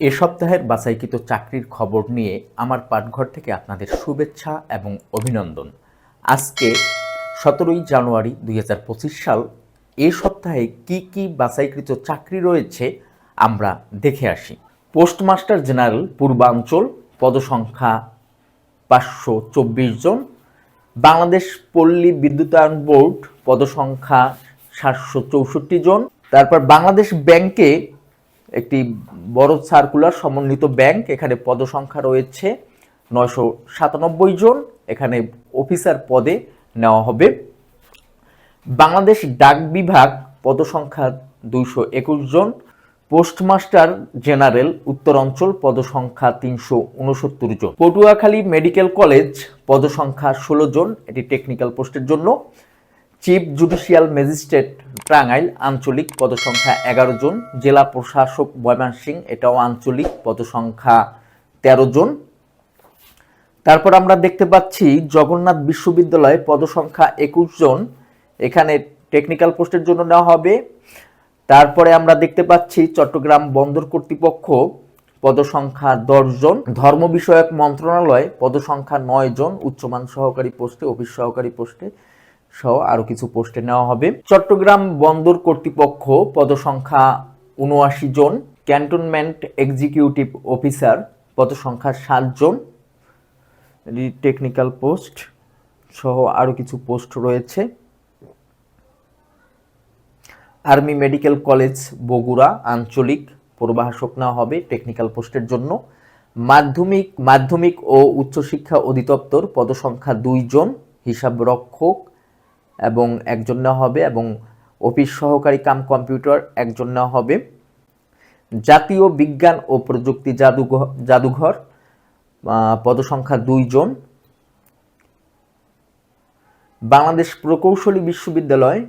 এ সপ্তাহের বাছাইকৃত চাকরির খবর নিয়ে আমার পাঠঘর থেকে আপনাদের শুভেচ্ছা এবং অভিনন্দন। আজকে সতেরোই জানুয়ারি দুই হাজার পঁচিশ সাল, এ সপ্তাহে কি কি বাছাইকৃত চাকরি রয়েছে আমরা দেখে আসি। পোস্টমাস্টার জেনারেল পূর্বাঞ্চল, পদসংখ্যা পাঁচশো চব্বিশ জন, বাংলাদেশ পল্লী বিদ্যুতায়ন বোর্ড, পদসংখ্যা সাতশো চৌষট্টি জন, তারপর বাংলাদেশ ব্যাংকে একটি বড় সার্কুলার সমন্বিত ব্যাংক এখানে পদসংখ্যা রয়েছে নয়শো সাতানব্বই জন। এখানে অফিসার পদে নেওয়া হবে। বাংলাদেশ ডাক বিভাগ, পদসংখ্যা দুইশো একুশ জন। পোস্টমাস্টার জেনারেল, উত্তরাঞ্চল, পদসংখ্যা তিনশো উনসত্তর জন। পটুয়াখালী মেডিকেল কলেজ, পদসংখ্যা ষোলো জন। এটি টেকনিক্যাল পোস্টের জন্য। চিফ জুডিশিয়াল ম্যাজিস্ট্রেট টাঙ্গাইল আঞ্চলিক পদসংখ্যা এগারো জন। জেলা প্রশাসক ময়মনসিং এটাও আঞ্চলিক পদসংখ্যা তেরো জন। তারপর আমরা দেখতে পাচ্ছি, জগন্নাথ বিশ্ববিদ্যালয়ে পদসংখ্যা একুশ জন। এখানে টেকনিক্যাল পোস্টের জন্য নেওয়া হবে। তারপরে আমরা দেখতে পাচ্ছি, চট্টগ্রাম বন্দর কর্তৃপক্ষ পদসংখ্যা দশ জন। ধর্ম বিষয়ক মন্ত্রণালয় পদসংখ্যা নয় জন। উচ্চমান সহকারী পোস্টে, অফিস সহকারী পোস্টে সহ আরও কিছু পোস্টে নেওয়া হবে। চট্টগ্রাম বন্দর কর্তৃপক্ষ পদসংখ্যা উনআশি জন, ক্যান্টনমেন্ট এক্সিকিউটিভ অফিসার পদসংখ্যা সাত জন টেকনিক্যাল পোস্ট সহ আরও কিছু পোস্ট রয়েছে। আর্মি মেডিকেল কলেজ বগুড়া আঞ্চলিক প্রবাসক নেওয়া হবে টেকনিক্যাল পোস্টের জন্য। মাধ্যমিক মাধ্যমিক ও উচ্চশিক্ষা অধিদপ্তর পদসংখ্যা দুইজন হিসাব রক্ষক এবং একজন নেওয়া হবে এবং অফিস সহকারী কাম কম্পিউটার একজন নেওয়া হবে। জাতীয় বিজ্ঞান ও প্রযুক্তি জাদুঘর জাদুঘর পদসংখ্যা দুইজন বাংলাদেশ প্রকৌশলী বিশ্ববিদ্যালয়,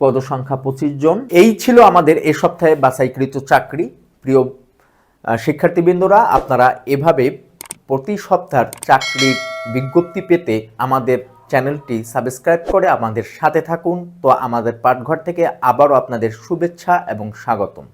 পদসংখ্যা পঁচিশ জন। এই ছিল আমাদের এ সপ্তাহে বাছাইকৃত চাকরি। প্রিয় শিক্ষার্থীবৃন্দরা, আপনারা এভাবে প্রতি সপ্তাহের চাকরির বিজ্ঞপ্তি পেতে আমাদের চ্যানেলটি সাবস্ক্রাইব করে আমাদের সাথে থাকুন। তো আমাদের পাঠঘর থেকে আবারও আপনাদের শুভেচ্ছা এবং স্বাগতম।